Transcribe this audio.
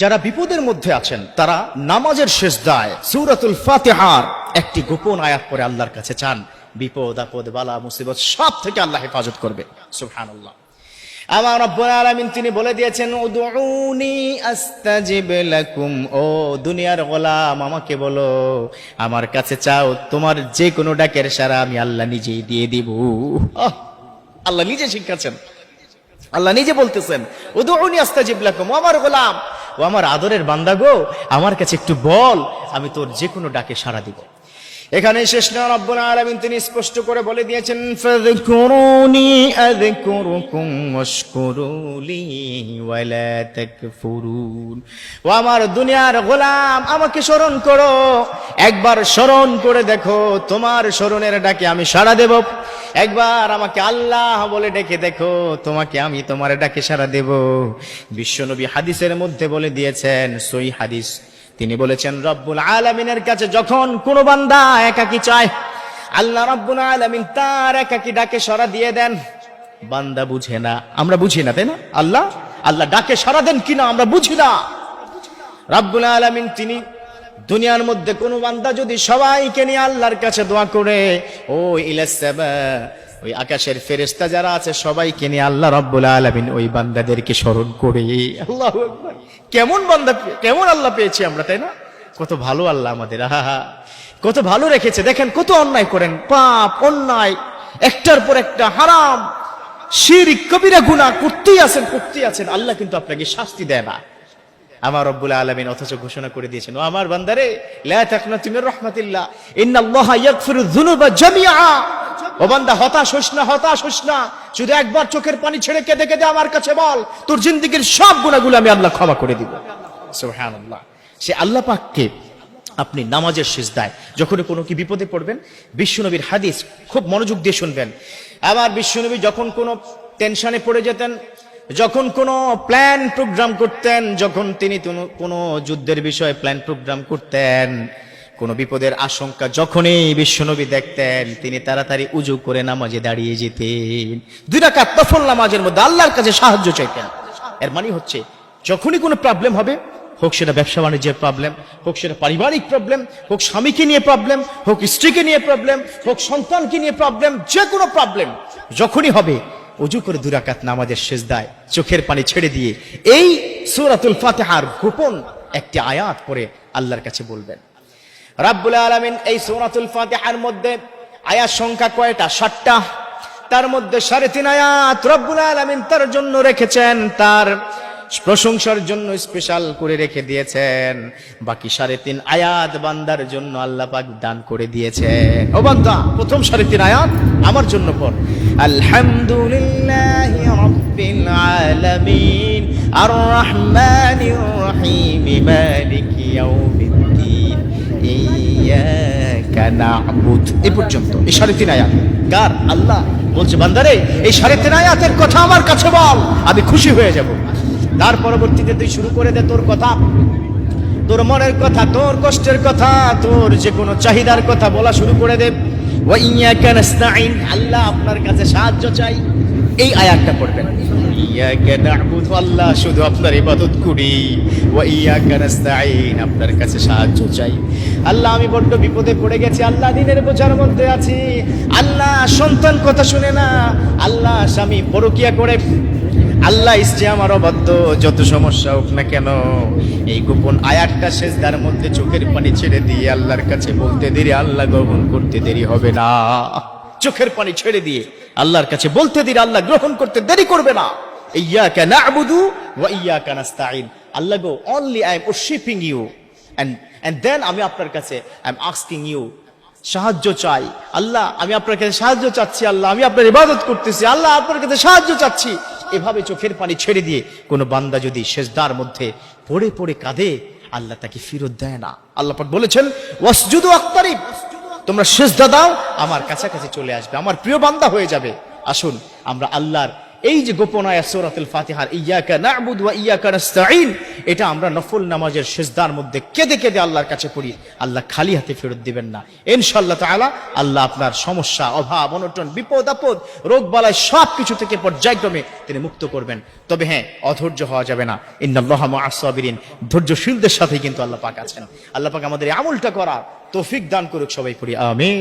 যারা বিপদের মধ্যে আছেন, তারা নামাজের শেষ দায় সুরাতুল ফাতেহার একটি গোপন আয়াত করে আল্লাহর কাছে চান। বিপদ, আপদ, বালা, মুসিবত সব থেকে আল্লাহ হেফাজত করবে। সুবহানাল্লাহ। আমার রব্বুল আলামিন তিনি বলে দিয়েছেন, উদউনি আস্তাজিব লাকুম। ও দুনিয়ার গোলাম, আমাকে বলো, আমার কাছে চাও তোমার যে কোনো ডাকের সারা আমি আল্লাহ নিজেই দিয়ে দিব। আল্লাহ নিজে শিখাচ্ছেন আল্লাহ নিজে বলতেছেন, উদউনি আস্তাজিব লাকুম। আমার গোলাম ও আমার আদরের বান্দা গো, আমার কাছে একটু বল, আমি তোর যে কোনো ডাকে সাড়া দিব। এখানে শেষ না রব্বুল আলামিন তিনি স্পষ্ট করে বলে দিয়েছেন ফাযকুরুনি আযকুরুকুম ওয়াশকুরুলি ওয়ালা তাকফুরুন। ও আমার দুনিয়ার গোলাম আমাকে স্মরণ করো। একবার স্মরণ করে দেখো তোমার স্মরণের ডাকে আমি সাড়া দেব। একবার আমাকে আল্লাহ বলে ডেকে দেখো তোমাকে আমি তোমার ডাকে সাড়া দেব। বিশ্বনবী হাদিসের মধ্যে বলে দিয়েছেন সই হাদিস। তিনি বলেছেন, রব্বুল আলমিনের কাছে যখন কোনো বান্দা একাকি চায়, আল্লাহ রব্বুল আলমিন তার একাকি ডাকে সরা দিয়ে দেন। বান্দা বুঝে না। আমরা বুঝি না, তাই না? আল্লাহ? আল্লাহ ডাকে সারা দেন কিনা আমরা বুঝি না। রাব্বুল আলামিন তিনি দুনিয়ার মধ্যে কোনো বান্দা যদি সবাইকে নিয়ে আল্লাহর কাছে দোয়া করে, ও ওই আকাশের ফেরেশতা যারা আছে সবাইকে নিয়ে আল্লাহ রব্বুল আলামিন ওই বান্দাদেরকে স্মরণ করে আল্লাহ কেমন বান্দা কেমন আল্লাহ পেয়েছি আমরা, তাই না? কত ভালো আল্লাহ আমাদের আহা কত ভালো রেখেছে। দেখেন কত অন্যায় করেন। পাপ, অন্যায়, একটার পর একটা হারাম। শিরিক, কবিরা, গুনাহ, করতেই আছেন করতেই আছেন। আল্লাহ কিন্তু আপনাকে শাস্তি দেয় না। আমার রব্বুল আলামিন অথচ ঘোষণা করে দিয়েছেন, ও আমার বান্দারে, লা মির রাহমাতিল্লাহ, ইন্নাল্লাহা ইয়াগফিরু যুনুবা জামিআ। ও বান্দা, হতাশ হোস না, হতাশ হোস না। শুধু একবার চোখের পানি ছেড়ে কেঁদে কেঁদে আমার কাছে বল, তোর জিন্দেগীর সব গুনাহগুলো আমি আল্লাহ ক্ষমা করে দিব। সুবহানাল্লাহ। সে আল্লাহ পাককে আপনি নামাজের শেষ সিজদায় যখন কোনো কি বিপদে পড়বেন, বিশ্বনবীর হাদিস খুব মনোযোগ দিয়ে শুনবেন। আবার বিশ্বনবী যখন কোনো টেনশনে পড়ে যেতেন, যখন কোনো প্ল্যান প্রোগ্রাম করতেন, যখন তিনি কোনো যুদ্ধের বিষয়ে প্ল্যান প্রোগ্রাম করতেন কোনো বিপদের আশঙ্কা যখনই বিশ্বনবী দেখতেন, তিনি তাড়াতাড়ি উজু করে নামাজে দাঁড়িয়ে যেতেন। দুই রাকাত নফল নামাজের মধ্যে আল্লাহর কাছে সাহায্য চাইতেন। এর মানে হচ্ছে, যখনই কোনো প্রবলেম হবে, হোক সেটা ব্যবসা বাণিজ্যের প্রবলেম হোক সেটা পারিবারিক প্রবলেম হোক স্বামীকে নিয়ে প্রবলেম হোক স্ত্রীকে নিয়ে প্রবলেম হোক সন্তানকে নিয়ে প্রবলেম যে কোনো প্রবলেম যখনই হবে, উজু করে দুরাকাত নামাজের শেষ দায় চোখের পানি ছেড়ে দিয়ে এই সূরাতুল ফাতেহার গোপন একটি আয়াত পরে আল্লাহর কাছে বলবেন। রাব্বুল আলামিন এই সূরাতুল ফাতিহার মধ্যে আয়াত সংখ্যা কয়টা? ষাটটা তার মধ্যে সাড়ে তিন আয়াত রব্বুল আলামিন তার জন্য রেখেছেন, তার প্রশংসার জন্য স্পেশাল করে রেখে দিয়েছেন। বাকি সাড়ে তিন আয়াত বান্দার জন্য আল্লাহ পাক দান করে দিয়েছেন। ও বান্দা, প্রথম সাড়ে তিন আয়াত আমার জন্য পর আলহামদুলিল্লাহ রাব্বিল আলামিন। আর রহমানির রহিম। মালিকি না'বুদ এই পর্যন্ত, এই সাড়ে তিন আয়াত। কার? আল্লাহ। বলছে, বান্দারে, এই সাড়ে তিন আয়াতের কথা আমার কাছে বল, আমি খুশি হয়ে যাব। তার পরবর্তীতে তুই শুরু করে দে তোর কথা। তোর মনের কথা, তোর কষ্টের কথা, তোর যে কোনো চাহিদার কথা বলা শুরু করে দে। ওয়া ইয়াকা নাস্তাইন আল্লাহ আপনার কাছে সাহায্য চাই। এই আয়াতটা পড়বেন। ইয়াকা না'বুদু আল্লাহ, শুধু আপনার ইবাদত করি। ওয়া ইয়াকা নাস্তাইন আপনার কাছে সাহায্য চাই। আল্লাহ, আমি বড্ড বিপদে পড়ে গেছি। আল্লাহ, দিনের বোঝার মধ্যে আছি। আল্লাহ, সন্তান কথা শুনে না। আল্লাহ, স্বামী পরকিয়া করে। আল্লাহ, স্ত্রী আমার অবাধ্য। যত সমস্যা হোক না কেন, এই গোপন আয়াতটা শেষদার মধ্যে চোখের পানি ছেড়ে দিয়ে আল্লাহর কাছে বলতে দেরি, আল্লাহ গ্রহণ করতে দেরি হবে না। চোখের পানি ছেড়ে দিয়ে আল্লাহর কাছে বলতে দেরি আল্লাহ গ্রহণ করতে দেরি করবে না। ইয়াকা না'বুদু ওয়া ইয়াকা নাস্তাইন Allah go only I am worshipping you and then আমি আপনার কাছে আই এম আস্কিং ইউ সাহায্য চাই। আল্লাহ, আমি আপনার কাছে সাহায্য চাচ্ছি, আল্লাহ, আমি আপনার ইবাদত করতেছি, আল্লাহ, আপনার কাছে সাহায্য চাচ্ছি। এভাবে চোখের পানি ছেড়ে দিয়ে কোনো বান্দা যদি শেষদার মধ্যে পড়ে পড়ে কাঁদে, আল্লাহ তাকে ফিরত দেয় না। আল্লাহ পাক বলেছেন, ওয়াসজুদু আক্তারিব তোমরা শেষদা দাও, আমার কাছাকাছি চলে আসবে, আমার প্রিয় বান্দা হয়ে যাবে। আসুন, আমরা আল্লাহর এই যে গোপন আয়াত সূরাতুল ফাতিহার, ইয়াকা না'বুদু ওয়া ইয়াকা নাস্তাঈন এটা আমরা নফল নামাজের সেজদার মধ্যে কেঁদে কেঁদে আল্লাহর কাছে পড়ি। আল্লাহ খালি হাতে ফেরত দিবেন না। ইনশাআল্লাহ তাআলা, আল্লাহ আপনার সমস্যা, অভাব, অনটন, বিপদ, আপদ, রোগ, বালাই সব কিছু থেকে পর্যায়ক্রমে তিনি মুক্ত করবেন। তবে হ্যাঁ অধৈর্য হওয়া যাবে না। ইন্নাল্লাহ মা'আস সাবিরিন ধৈর্যশীলদের সাথেই কিন্তু আল্লাহ পাক আছেন। আল্লাহ পাক আমাদের আমলটা করার তৌফিক দান করুক সবাই পড়ি আমিন।